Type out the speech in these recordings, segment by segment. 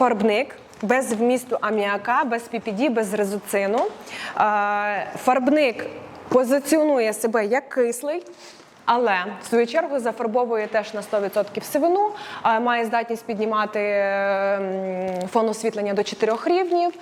Фарбник без вмісту аміака, без PPD, без резуцину. Е, Фарбник позиціонує себе як кислий. Але в свою чергу зафарбовує теж на 100% сивину, е, має здатність піднімати е, фон освітлення до 4 рівнів.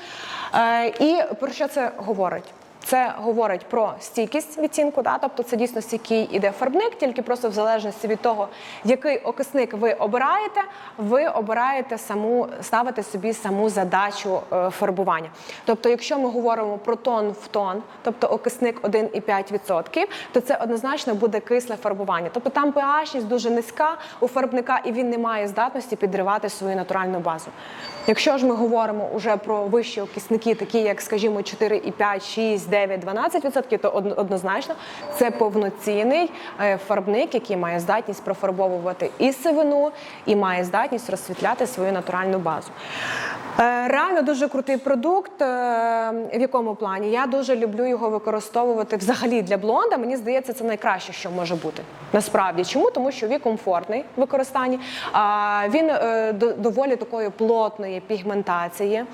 Е, І про що це говорить? Це говорить про стійкість відтінку, да? тобто це дійсно який іде фарбник, тільки просто в залежності від того, який окисник ви обираєте, ви обираєте саму, ставите собі саму задачу е, фарбування. Тобто, якщо ми говоримо про тон в тон, тобто окисник 1,5%, то це однозначно буде кисле фарбування. Тобто там pH дуже низька у фарбника, і він не має здатності підривати свою натуральну базу. Якщо ж ми говоримо уже про вищі окисники, такі як, скажімо, 4,5, 6, 9, 12%, то однозначно це повноцінний е, фарбник, який має здатність профарбовувати і сивину, і має здатність розсвітляти свою натуральну базу. Е, Реально дуже крутий продукт. Е, В якому плані? Я дуже люблю його використовувати взагалі для блонда. Мені здається, це найкраще, що може бути. Насправді, чому? Тому що він комфортний в використанні, він доволі такої плотної пігментації,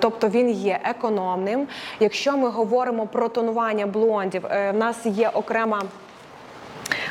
тобто він є економним. Якщо ми говоримо про тонування блондів, е, в нас є окрема.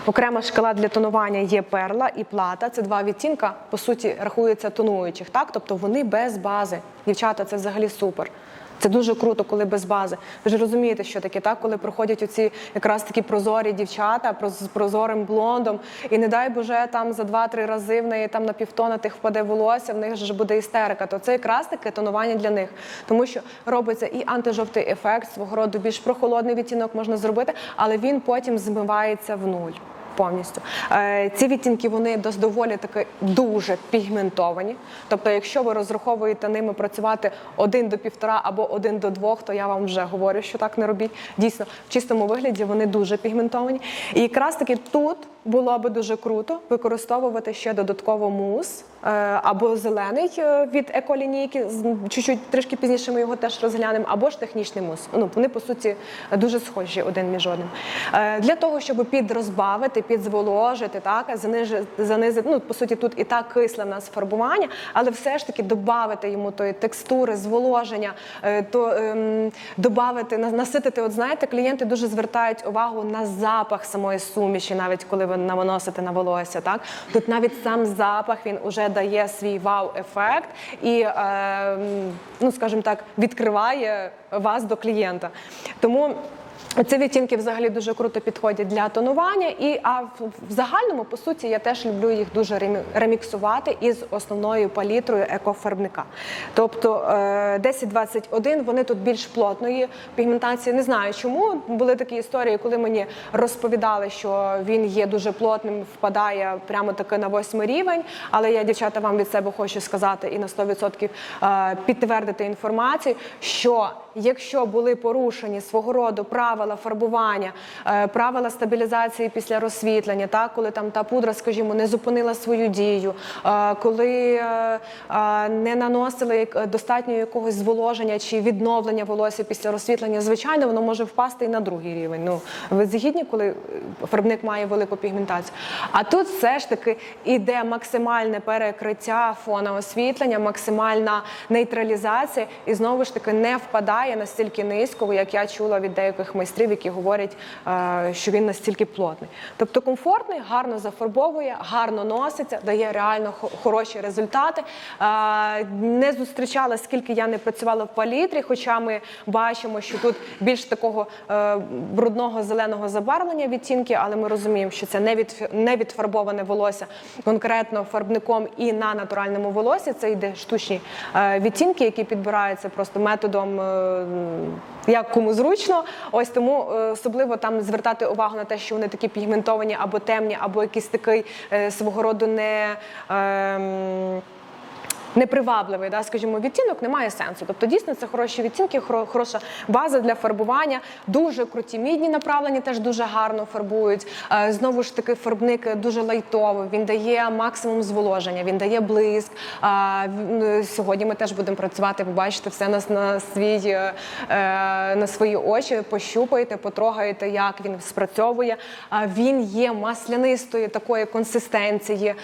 Окрема шкала для тонування є перла і плата. Це два відтінка, по суті, рахуються тонуючих. Так? Тобто вони без бази. Дівчата, це взагалі супер. Це дуже круто, коли без бази. Ви ж розумієте, що таке, так? Коли проходять оці якраз такі прозорі дівчата з прозорим блондом, і не дай Боже, там за два-три рази в неї там на півтона тих впаде волосся, в них ж буде істерика. То це якраз таке тонування для них. Тому що робиться і антижовтий ефект, свого роду більш прохолодний відтінок можна зробити, але він потім змивається в нуль повністю. Е, Ці відтінки вони доволі таки дуже пігментовані. Тобто, якщо ви розраховуєте ними працювати один до півтора або один до двох, то я вам вже говорю, що так не робіть. Дійсно, в чистому вигляді вони дуже пігментовані. І якраз таки тут було би дуже круто використовувати ще додатково мус е, або зелений е, від еколінійки. Чуть-чуть трішки пізніше ми його теж розглянемо, або ж технічний мус. Ну вони по суті дуже схожі один між одним. Е, Для того, щоб підрозбавити, підзволожити, так занижити, занизити. Ну по суті, тут і так кисле в нас фарбування, але все ж таки додати йому тої текстури, зволоження, то ем, додати, наситити. От знаєте, клієнти дуже звертають увагу на запах самої суміші, навіть коли ви наносите на волосся. Так тут навіть сам запах він уже дає свій вау-ефект і, е, ну скажімо так, відкриває вас до клієнта. Тому. Ці відтінки взагалі дуже круто підходять для тонування, і а в, загальному по суті я теж люблю їх дуже ремі- реміксувати із основною палітрою екофарбника. Тобто е, 10-21 вони тут більш плотної пігментації. Не знаю чому були такі історії, коли мені розповідали, що він є дуже плотним, впадає прямо таки на восьмий рівень. Але я, дівчата, вам від себе хочу сказати і на 100% е, підтвердити інформацію, що якщо були порушені свого роду правила фарбування, е, правила стабілізації після розсвітлення, так коли там та пудра, скажімо, не зупинила свою дію, е, коли е, не наносили достатньо якогось зволоження чи відновлення волосся після розсвітлення, звичайно, воно може впасти і на другий рівень. Ну ви згідні, коли фарбник має велику пігментацію. А тут все ж таки іде максимальне перекриття фона освітлення, максимальна нейтралізація, і знову ж таки не впадає настільки низько, як я чула від деяких майстрів, які говорять, е, що він настільки плотний. Тобто комфортний, гарно зафарбовує, гарно носиться, дає реально хороші результати. Е, Не зустрічала, скільки я не працювала в палітрі, хоча ми бачимо, що тут більш такого е, брудного зеленого забарвлення відтінки, але ми розуміємо, що це не від не відфарбоване волосся конкретно фарбником і на натуральному волосі. Це йде штучні відтінки, які підбираються просто методом. Як кому зручно, ось тому е, особливо там звертати увагу на те, що вони такі пігментовані або темні, або якийсь такий е, свого роду не. Непривабливий, да, скажімо, відтінок немає сенсу. Тобто, дійсно, це хороші відтінки, хоро- хороша база для фарбування. Дуже круті мідні направлені, теж дуже гарно фарбують. Е, Знову ж таки, фарбник дуже лайтовий. Він дає максимум зволоження, він дає блиск. В- н- Сьогодні ми теж будемо працювати. Побачите все на, на свій е, е, на свої очі, пощупаєте, потрогаєте, як він спрацьовує. Він є маслянистої такої консистенції,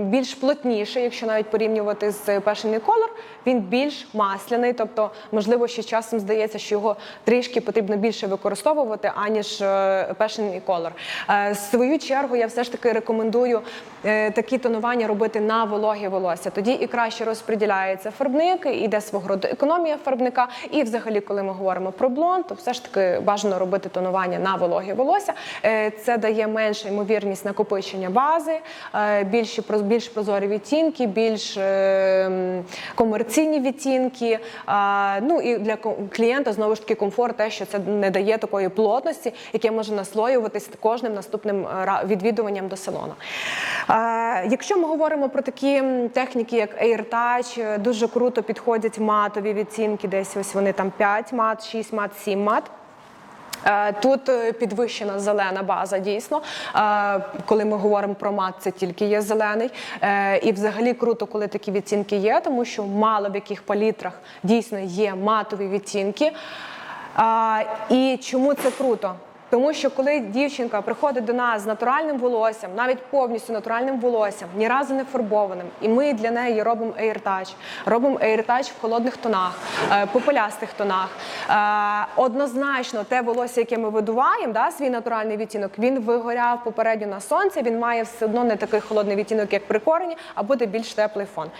більш плотніший, якщо навіть порівняти порівнювати з Passion Color, він більш масляний, тобто, можливо, ще часом здається, що його трішки потрібно більше використовувати, аніж е, Passion Color. Е, свою чергу я все ж таки рекомендую е, такі тонування робити на вологі волосся. Тоді і краще розподіляється фарбник, і йде свого роду економія фарбника. І взагалі, коли ми говоримо про блонд, то все ж таки бажано робити тонування на вологі волосся. Це дає меншу ймовірність накопичення бази, більш прозорі відтінки, більш комерційні відтінки. Ну і для клієнта знову ж таки комфорт, те, що це не дає такої плотності, яке може наслоюватись кожним наступним е, відвідуванням до салону. Якщо ми говоримо про такі техніки, як Air Touch, е, дуже круто підходять матові відтінки, десь ось вони там 5 мат, 6 мат, 7 мат. Е, Тут е, підвищена зелена база, дійсно. Е, Коли ми говоримо про мат, це тільки є зелений. І взагалі круто, коли такі відцінки є, тому що мало в яких палітрах дійсно є матові відцінки. І чому це круто? Тому що коли дівчинка приходить до нас з натуральним волоссям, навіть повністю натуральним волоссям, ні разу не фарбованим, і ми для неї робимо Touch, робимо Touch в холодних тонах, е, попелястих тонах. Е, Однозначно, те волосся, яке ми видуваємо, да, свій натуральний відтінок, він вигоряв попередньо на сонці, він має все одно не такий холодний відтінок, як при корені, а буде більш теплий фон.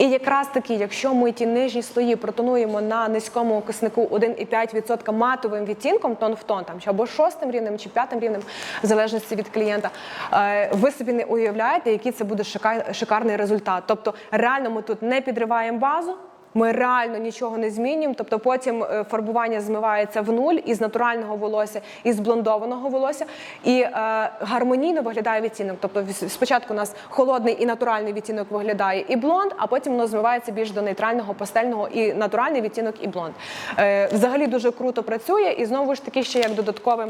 І якраз таки, якщо ми ті нижні слої протонуємо на низькому окиснику 1,5% матовим відтінком, тон в тон, там чи або шостим рівнем, чи п'ятим рівнем, в залежності від клієнта, е, ви собі не уявляєте, який це буде шика- шикарний результат. Тобто, реально ми тут не підриваємо базу. Ми реально нічого не змінюємо, тобто потім е, фарбування змивається в нуль із натурального волосся, із блондованого волосся, і е, гармонійно виглядає відтінок. Тобто спочатку у нас холодний і натуральний відтінок виглядає і блонд, а потім воно змивається більш до нейтрального, пастельного і натуральний відтінок, і блонд. Е, взагалі дуже круто працює, і знову ж таки ще як додатковим.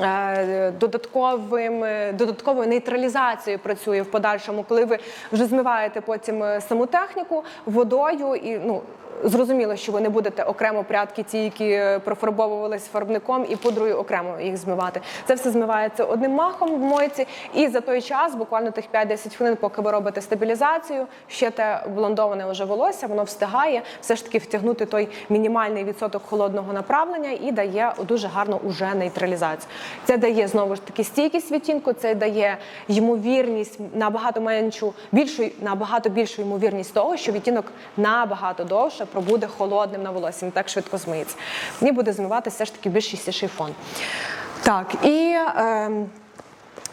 Е, Додатковим е, додатковою нейтралізацією працює в подальшому, коли ви вже змиваєте потім е, саму техніку водою, і ну зрозуміло, що ви не будете окремо прядки, ті, які е, профарбовувались фарбником, і пудрою окремо їх змивати. Це все змивається одним махом в мойці, і за той час, буквально тих 5-10 хвилин, поки ви робите стабілізацію, ще те блондоване вже волосся, воно встигає все ж таки втягнути той мінімальний відсоток холодного направлення і дає дуже гарну уже нейтралізацію. Це дає знову ж таки стійкість відтінку, це дає ймовірність набагато меншу, більшу набагато більшу ймовірність того, що відтінок набагато довше пробуде холодним на волосі, не так швидко змиється. І буде змиватися все ж таки більш чистіший фон. Так, і. ем,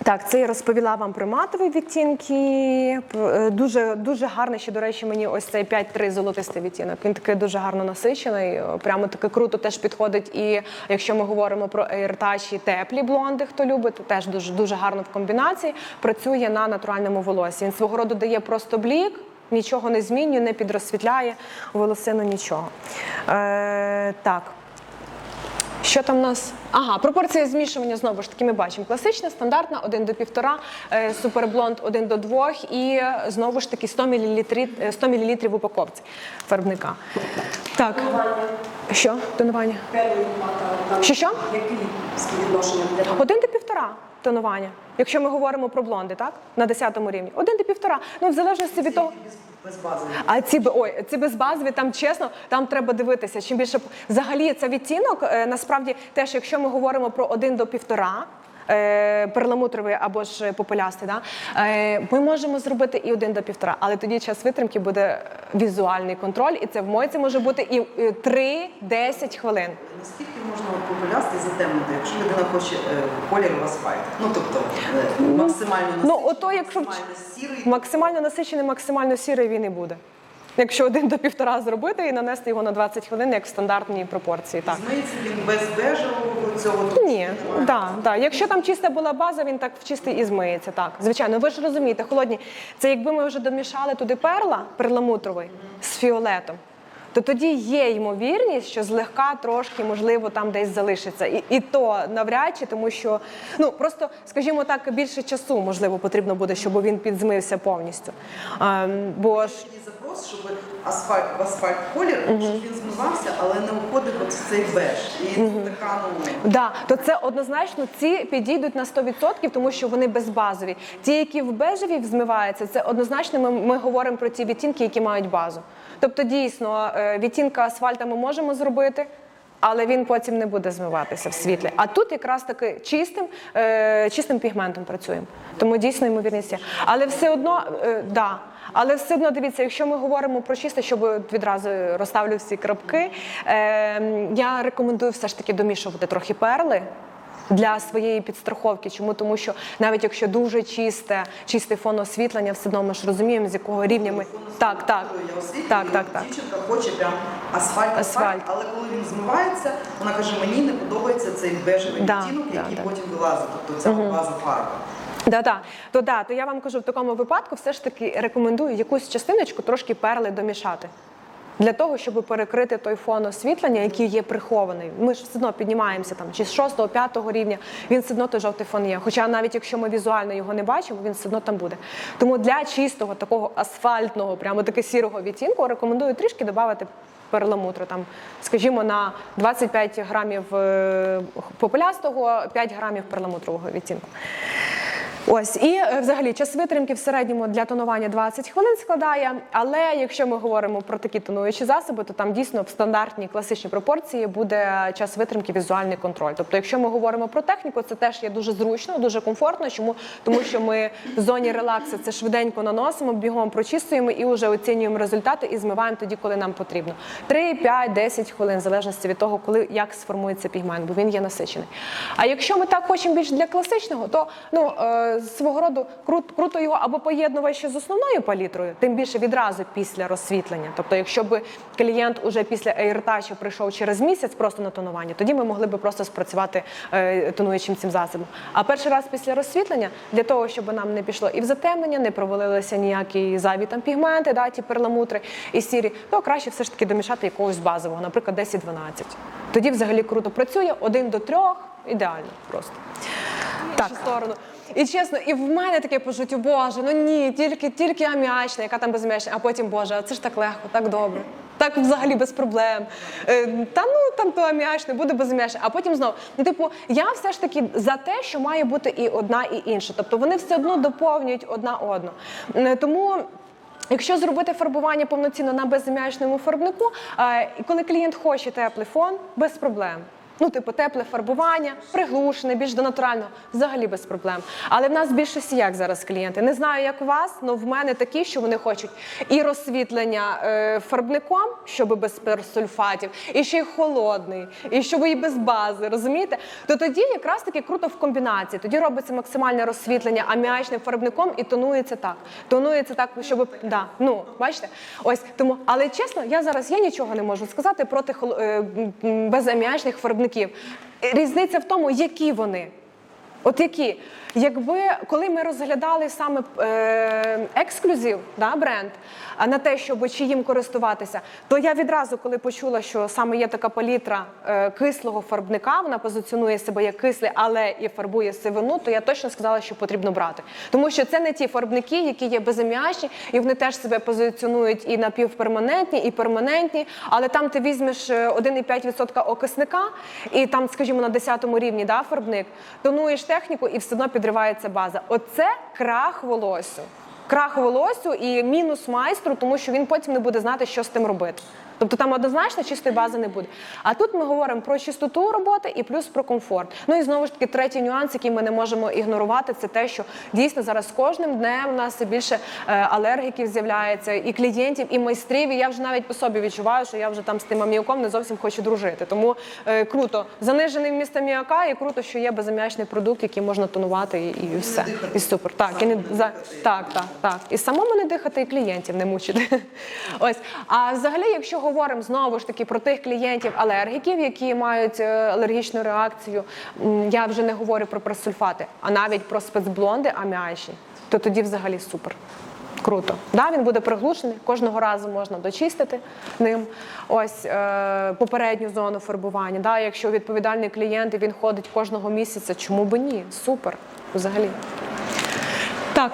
так, це я розповіла вам про матові відтінки. Е, Дуже дуже гарний ще, до речі, мені ось цей 5-3 золотистий відтінок. Він такий дуже гарно насичений. е, Прямо таки круто теж підходить. І якщо ми говоримо про AirTouch і теплі блонди, хто любить, то теж дуже дуже гарно в комбінації. Працює на натуральному волосі. Він свого роду дає просто блік. Нічого не змінює, не підрозсвітляє волосину нічого. Е, так, що там у нас? Ага, пропорція змішування знову ж таки ми бачимо. Класична, стандартна, 1 до 1,5, е, суперблонд 1 до 2 і знову ж таки 100 мл, 100 мл в упаковці фарбника. Так, що? Тонування? Мата там Що, що? який співвідношення для 1 до 1,5 тонування. Якщо ми говоримо про блонди, так? На 10 рівні. один до 1,5. Ну, в залежності від того. без, без бази. А ці ой, ці безбазові, там чесно, там треба дивитися. Чим більше взагалі це відтінок, е, насправді теж, якщо ми говоримо про один до півтора. Е, Перламутровий або ж попелястий, да? е, ми можемо зробити і один до півтора, але тоді час витримки буде візуальний контроль, і це в мойці може бути і 3-10 хвилин. Наскільки можна популясти затемнити, якщо людина хоче е, колір в асфальт? Ну тобто е, максимально Ну, ото якщо максимально сірий. максимально насичений, максимально сірий він і буде. Якщо один до півтора зробити і нанести його на 20 хвилин, як в стандартній пропорції. Так. Змиється він без бежевого цього. тут Ні, да, да. Якщо там чиста була база, він так в чистий і змиється. Так, звичайно, ви ж розумієте, холодні. Це якби ми вже домішали туди перла перламутровий з фіолетом. То тоді є ймовірність, що злегка трошки, можливо, там десь залишиться. І, і то навряд чи, тому що ну просто, скажімо так, більше часу можливо потрібно буде, щоб він підзмився повністю. Ем, бо ж запрос, щоб асфальт в асфальт колір, щоб він змивався, але не уходив от в цей беж. І така ну Да, то це однозначно ці підійдуть на 100%, тому що вони безбазові. Ті, які в бежеві змиваються, це однозначно ми, ми говоримо про ті відтінки, які мають базу. Тобто, дійсно, е, відтінка асфальта ми можемо зробити. Але він потім не буде змиватися в світлі. А тут якраз таки чистим, е, чистим пігментом працюємо. Тому дійсно ймовірність є. Але все одно, е, да. Але все одно дивіться, якщо ми говоримо про чисте, щоб відразу розставлю всі крапки, е, я рекомендую все ж таки домішувати трохи перли. Для своєї підстраховки, чому тому, що навіть якщо дуже чисте, чистий фон освітлення, все одно ми ж розуміємо, з якого рівня ми так, так, так, так, так. Дівчинка хоче прям асфальт, асфальт, але коли він змивається, вона каже, мені не подобається цей бежевий відтінок, який потім вилазить, тобто ця база фарби. Да, да. То да, то я вам кажу, в такому випадку все ж таки рекомендую якусь частиночку трошки перли домішати. Для того, щоб перекрити той фон освітлення, який є прихований. Ми ж все одно піднімаємося там чи з 6 5 рівня, він все одно той жовтий фон є. Хоча навіть якщо ми візуально його не бачимо, він все одно там буде. Тому для чистого такого асфальтного, прямо таки сірого відтінку, рекомендую трішки додати перламутру. Там, скажімо, на 25 грамів е, попелястого, 5 грамів перламутрового відтінку. Ось і е, взагалі час витримки в середньому для тонування 20 хвилин складає. Але якщо ми говоримо про такі тонуючі засоби, то там дійсно в стандартній класичній пропорції буде час витримки візуальний контроль. Тобто, якщо ми говоримо про техніку, це теж є дуже зручно, дуже комфортно. Чому тому, що ми в зоні релаксу це швиденько наносимо, бігом прочистуємо і вже оцінюємо результати і змиваємо тоді, коли нам потрібно. 3, 5, 10 хвилин, в залежності від того, коли як сформується пігмент, бо він є насичений. А якщо ми так хочемо більш для класичного, то ну е, свого роду крут, круто його або поєднувати ще з основною палітрою, тим більше відразу після розсвітлення. Тобто, якщо б клієнт уже після ейртачу прийшов через місяць просто на тонування, тоді ми могли б просто спрацювати е, тонуючим цим засобом. А перший раз після розсвітлення, для того, щоб нам не пішло і в затемнення, не провалилися ніякі зайві там пігменти, да, ті перламутри і сірі, то краще все ж таки домішати якогось базового, наприклад, 10-12. Тоді взагалі круто працює один до трьох, ідеально просто. Так. сторону. І чесно, і в мене таке почуття, боже, ну ні, тільки, тільки аміачна, яка там безм'ячна, а потім, боже, це ж так легко, так добре. Так взагалі без проблем. Е, та ну там то аміачне, буде безм'ячне. А потім знову. Ну, типу, я все ж таки за те, що має бути і одна, і інша. Тобто вони все одно доповнюють одна одну. Тому. Якщо зробити фарбування повноцінно на беззам'ячному фарбнику, коли клієнт хоче теплий фон, без проблем. Ну, типу, тепле фарбування, приглушене, більш до натурального, взагалі без проблем. Але в нас в більшості як зараз клієнти. Не знаю, як у вас, але в мене такі, що вони хочуть і розсвітлення е, фарбником, щоб без персульфатів, і ще й холодний, і щоб і без бази, розумієте? То тоді якраз таки круто в комбінації. Тоді робиться максимальне розсвітлення аміачним фарбником і тонується так. Тонується так, щоб да, ну бачите, ось тому. Але чесно, я зараз я нічого не можу сказати проти хол- е, безаміачних фарбників. Різниця в тому, які вони. От які, якби коли ми розглядали саме е, ексклюзив, да, бренд, на те, щоб чи їм користуватися, то я відразу, коли почула, що саме є така палітра е, кислого фарбника, вона позиціонує себе як кислий, але і фарбує сивину, то я точно сказала, що потрібно брати. Тому що це не ті фарбники, які є безаміачні, і вони теж себе позиціонують і напівперманентні, і перманентні. Але там ти візьмеш е, 1,5% окисника, і там, скажімо, на 10 рівні да, фарбник, тонуєш техніку і все одно підривається база. Оце крах волосю. Крах волосю і мінус майстру, тому що він потім не буде знати, що з тим робити. Тобто там однозначно чистої бази не буде. А тут ми говоримо про чистоту роботи і плюс про комфорт. Ну і знову ж таки, третій нюанс, який ми не можемо ігнорувати, це те, що дійсно зараз з кожним днем у нас більше е, алергіків з'являється, і клієнтів, і майстрів. І я вже навіть по собі відчуваю, що я вже там з тим аміаком не зовсім хочу дружити. Тому е, круто, занижений вміст аміака, і круто, що є безаміачний продукт, який можна тонувати, і, і все. І супер. Так, і не за так, так, так. І самому не дихати, і клієнтів не мучити. Ось. А взагалі, якщо говоримо знову ж таки про тих клієнтів-алергіків, які мають е, алергічну реакцію, я вже не говорю про пресульфати, а навіть про спецблонди аміачні, то тоді взагалі супер. Круто. Да, він буде приглушений, кожного разу можна дочистити ним. Ось е, попередню зону фарбування. Да, якщо відповідальний клієнт і він ходить кожного місяця, чому би ні? Супер. Взагалі. Так.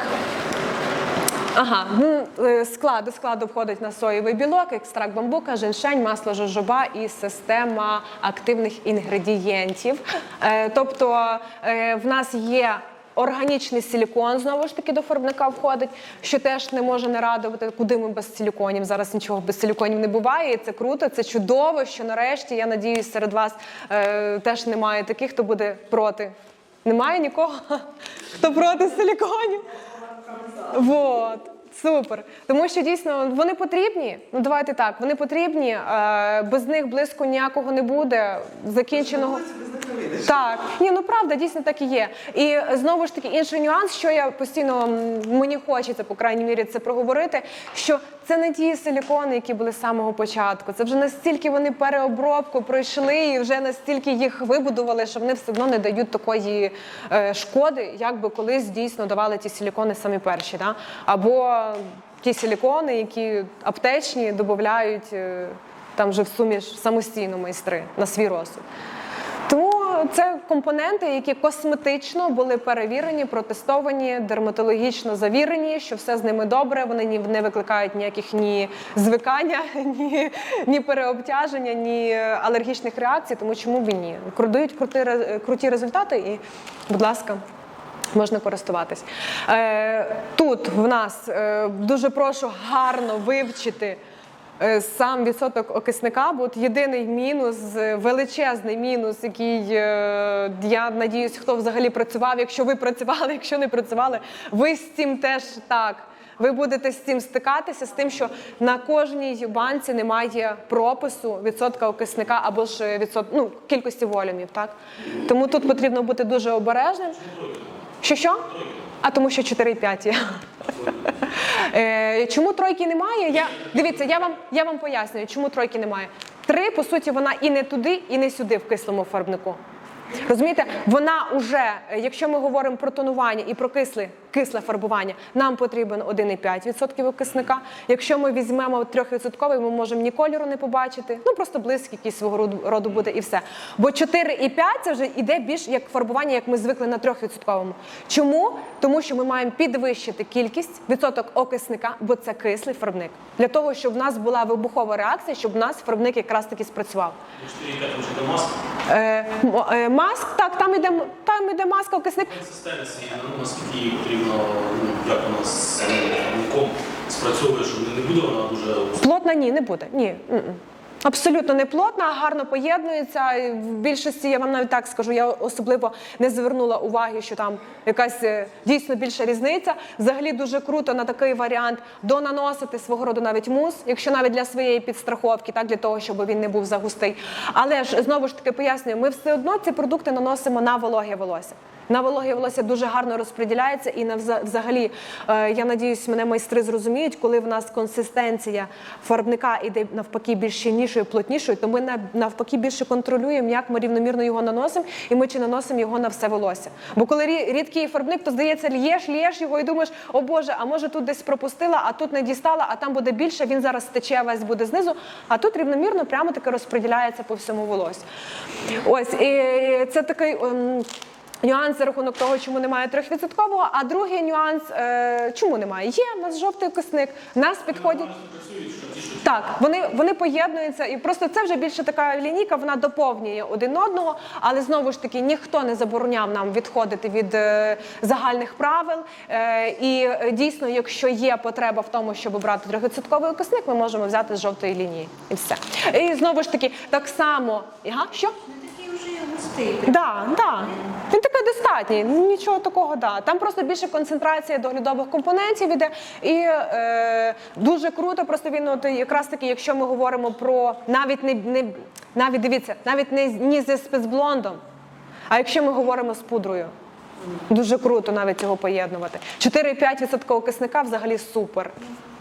Ага, е, склад, до складу входить на соєвий білок, екстракт бамбука, женьшень, масло жожоба і система активних інгредієнтів. Е, тобто е, в нас є органічний силікон, знову ж таки, до фарбника входить, що теж не може не радувати, куди ми без силіконів. Зараз нічого без силіконів не буває, і це круто, це чудово, що нарешті, я надіюсь, серед вас е, теж немає таких, хто буде проти. Немає нікого, хто проти силіконів. Вот. Супер. Тому що дійсно вони потрібні. Ну давайте так, вони потрібні. е, Без них близько ніякого не буде. Закінченого. Вийдеш. Так, ні, ну правда, дійсно так і є. І знову ж таки інший нюанс, що я постійно мені хочеться, по крайній мірі, це проговорити. Що це не ті силікони, які були з самого початку. Це вже настільки вони переобробку пройшли, і вже настільки їх вибудували, що вони все одно не дають такої е, шкоди, як би колись дійсно давали ті силікони самі перші. Да? Або ті силікони, які аптечні додають е, там вже в суміш самостійно майстри на свій розсуд. Це компоненти, які косметично були перевірені, протестовані, дерматологічно завірені, що все з ними добре. Вони ні не викликають ніяких ні звикання, ні, ні переобтяження, ні алергічних реакцій. Тому чому б і ні? Дають круті, круті результати, і, будь ласка. Можна користуватись. Е, тут в нас е, дуже прошу гарно вивчити сам відсоток окисника, бо от єдиний мінус, е, величезний мінус, який е, я надіюсь, хто взагалі працював. Якщо ви працювали, якщо не працювали, ви з цим теж так. Ви будете з цим стикатися, з тим, що на кожній банці немає пропису відсотка окисника або ж відсот... ну, кількості волюмів. Так? Тому тут потрібно бути дуже обережним. Що що? А тому що 4,5 є. Е, Чому тройки немає? Я дивіться, я вам я вам пояснюю, чому тройки немає. Три, по суті, вона і не туди, і не сюди в кислому фарбнику. Розумієте, вона вже, якщо ми говоримо про тонування і про кисле, кисле фарбування, нам потрібен 1,5% окисника. Якщо ми візьмемо 3%, ми можемо ні кольору не побачити, ну просто блиск якийсь свого роду- буде і все. Бо 4,5 це вже йде більш як фарбування, як ми звикли на 3%. Чому? Тому що ми маємо підвищити кількість відсоток окисника, бо це кислий фарбник. Для того, щоб в нас була вибухова реакція, щоб в нас фарбник якраз таки спрацював. 4,5 вже. Е, е, маск, так, там іде, там іде маска, окисник. Консистенції, ну, наскільки її потрібно, ну, як вона з самим спрацьовує, що не буде вона дуже Плотна ні, не буде. Ні. Абсолютно не плотна, гарно поєднується. В більшості я вам навіть так скажу, я особливо не звернула уваги, що там якась е, дійсно більша різниця. Взагалі дуже круто на такий варіант донаносити свого роду навіть мус, якщо навіть для своєї підстраховки, так для того, щоб він не був загустий. Але ж знову ж таки пояснюю, ми все одно ці продукти наносимо на вологе волосся. На вологе волосся дуже гарно розподіляється, і на взагалі, е, я надіюсь, мене майстри зрозуміють, коли в нас консистенція фарбника іде навпаки більш щільнішою, плотнішою, то ми навпаки більше контролюємо, як ми рівномірно його наносимо, і ми чи наносимо його на все волосся. Бо коли рідкий фарбник, то здається, л'єш, л'єш його і думаєш, о Боже, а може тут десь пропустила, а тут не дістала, а там буде більше, він зараз стече, весь буде знизу, а тут рівномірно прямо таки розподіляється по всьому волосю. Ось і це такий. Нюанс за рахунок того, чому немає трьохвідсоткового. А другий нюанс, е, чому немає? Є в нас жовтий кисник, нас підходять. Так, вони, вони поєднуються, і просто це вже більше така лінійка, вона доповнює один одного, але знову ж таки ніхто не забороняв нам відходити від е, загальних правил. Е, і е, дійсно, якщо є потреба в тому, щоб обрати трьохвідсотковий окисник, ми можемо взяти з жовтої лінії. І все. І знову ж таки, так само. Ага, що? Густий. Да, да. Він такий достатній, ну, нічого такого, да. Там просто більше концентрація доглядових компонентів іде. І е, дуже круто, просто він от якраз таки, якщо ми говоримо про навіть не, не навіть дивіться, навіть не ні зі спецблондом, а якщо ми говоримо з пудрою. Дуже круто навіть цього поєднувати. 4,5% кисника взагалі супер.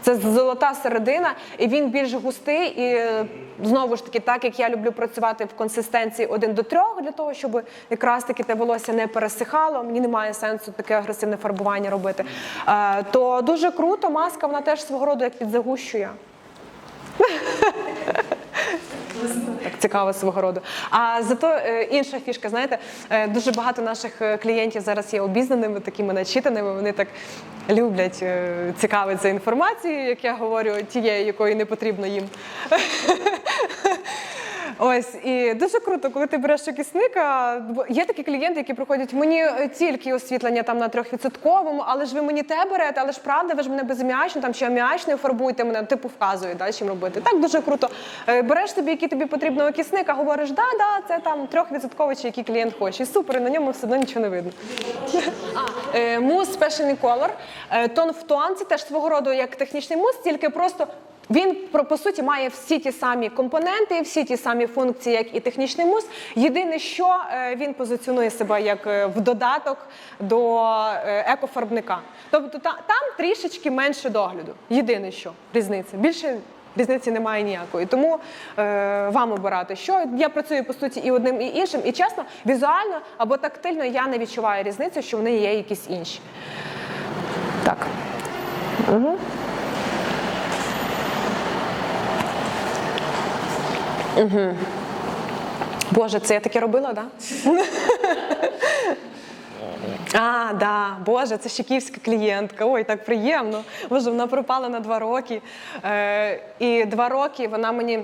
Це золота середина, і він більш густий. І е, знову ж таки, так як я люблю працювати в консистенції 1 до 3, для того, щоб якраз таки те волосся не пересихало. Мені немає сенсу таке агресивне фарбування робити. Е, То дуже круто, маска вона теж свого роду як підзагущує. Цікаво свого роду. А зато е, інша фішка, знаєте, е, дуже багато наших е, клієнтів зараз є обізнаними, такими начитаними. Вони так люблять цікавитися інформацією, як я говорю, тією, якої не потрібно їм. Ось і дуже круто, коли ти береш окисника. Є такі клієнти, які приходять, мені е, тільки освітлення там на трьохвідсотковому, але ж ви мені те берете, але ж правда, ви ж мене безаміачно, там чи аміачною фарбуєте мене, типу вказує, да, чим робити. Так дуже круто. Е, Береш собі, який тобі потрібно окисник, а говориш, да, да, це там трьохвідсотковий, чи який клієнт хоче. І супер, і на ньому все одно нічого не видно. Е, мус Special Color, тон в тон, це теж свого роду як технічний мус, тільки просто він про по суті має всі ті самі компоненти, всі ті самі функції, як і технічний мус. Єдине, що е, він позиціонує себе як е, в додаток до е, екофарбника. Тобто та, там трішечки менше догляду. Єдине, що різниця. Більше різниці немає ніякої. Тому е, вам обирати, що я працюю по суті і одним, і іншим. І чесно, візуально або тактильно я не відчуваю різниці, що вони є якісь інші. Так. Угу. Угу. Боже, це я таке робила, так? Да? А, да, Боже, це щеківська клієнтка. Ой, так приємно. Боже, вона пропала на два роки. Е, і два роки вона мені.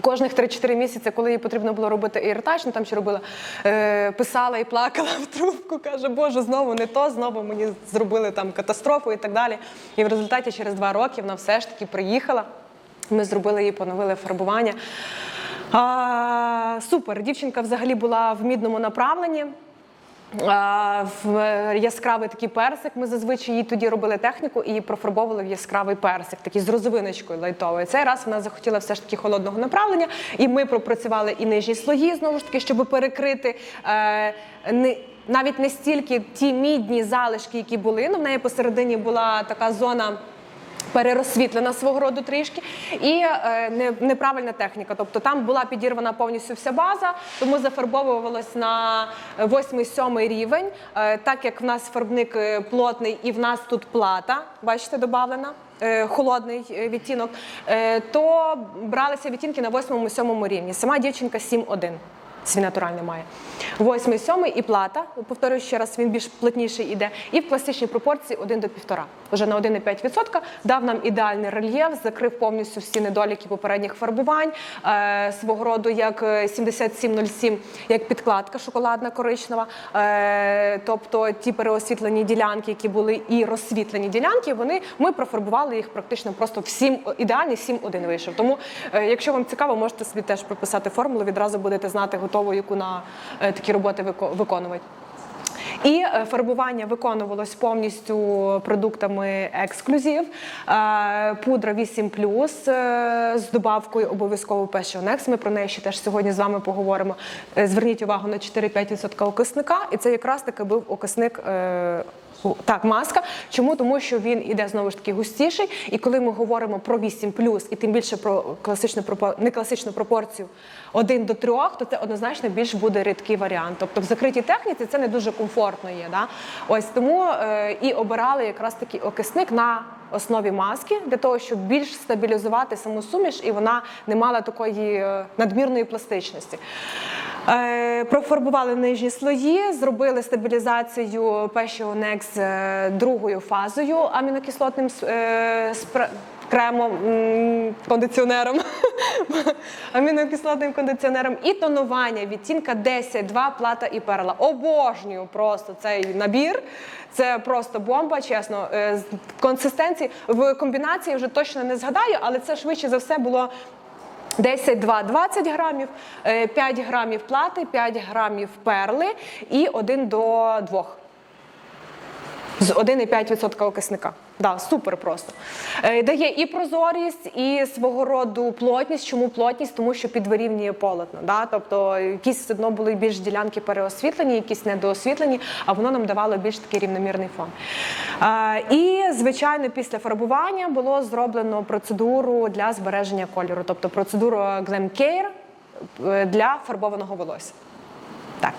Кожних 3-4 місяці, коли їй потрібно було робити іритач, ну там ще робила, е, писала і плакала в трубку, каже, Боже, знову не то, знову мені зробили там катастрофу і так далі. І в результаті через два роки вона все ж таки приїхала. Ми зробили їй, поновили фарбування. А, супер, дівчинка взагалі була в мідному направленні. В яскравий такий персик. Ми зазвичай їй тоді робили техніку і профарбовували в яскравий персик, такий з розовиночкою лайтовою. Цей раз вона захотіла все ж таки холодного направлення, і ми пропрацювали і нижні слої, знову ж таки, щоб перекрити е, не. Навіть не стільки ті мідні залишки, які були. Ну, в неї посередині була така зона перерозсвітлена свого роду трішки, і е, не, неправильна техніка. Тобто там була підірвана повністю вся база, тому зафарбовувалось на 8-7 рівень. Е, так як в нас фарбник е, плотний і в нас тут плата, бачите, додавлена. е, Холодний е, відтінок, е, то бралися відтінки на 8-7 рівні. Сама дівчинка 7-1. Свій натуральний має. Восьмий, сьомий і плата. Повторюю ще раз, він більш плотніший іде. І в класичній пропорції 1 до 1,5. Вже на 1,5% дав нам ідеальний рельєф, закрив повністю всі недоліки попередніх фарбувань. Е, свого роду як е, 7707, як підкладка шоколадна коричнева. Е, тобто ті переосвітлені ділянки, які були, і розсвітлені ділянки, вони ми профарбували їх практично просто всім ідеальний 7-1 вийшов. Тому, е, якщо вам цікаво, можете собі теж прописати формулу, відразу будете знати готову, яку на е, такі роботи вико- виконувати. І е, фарбування виконувалось повністю продуктами ексклюзив. Е, Пудра 8 е, з добавкою обов'язково Passion Ми про неї ще теж сьогодні з вами поговоримо. Зверніть увагу на 4-5% окисника, і це якраз таки був окисник. Так, маска. Чому? Тому що він іде знову ж таки густіший. І коли ми говоримо про 8 і тим більше про класичну не класичну пропорцію 1 до 3, то це однозначно більш буде рідкий варіант. Тобто в закритій техніці це не дуже комфортно є. Да? Ось тому е, і обирали якраз такий окисник на основі маски для того, щоб більш стабілізувати саму суміш, і вона не мала такої е, надмірної пластичності. Е, Профарбували нижні слої, зробили стабілізацію Nex е, другою фазою амінокислотним е, кремом, кондиціонером, амінокислотним кондиціонером і тонування відтінка 10-2 плата і перла. Обожнюю просто цей набір. Це просто бомба, чесно. Консистенції в комбінації вже точно не згадаю, але це швидше за все було 10, 2, 20 грамів, е, 5 грамів плати, 5 грамів перли і 1 до 2. З 1,5% окисника. Да, супер просто. Е, Дає і прозорість, і свого роду плотність. Чому плотність? Тому що підвирівнює полотно. Да? Тобто якісь все одно були більш ділянки переосвітлені, якісь недоосвітлені, а воно нам давало більш такий рівномірний фон. Е, І, звичайно, після фарбування було зроблено процедуру для збереження кольору, тобто процедуру Glam Care е, для фарбованого волосся. Так.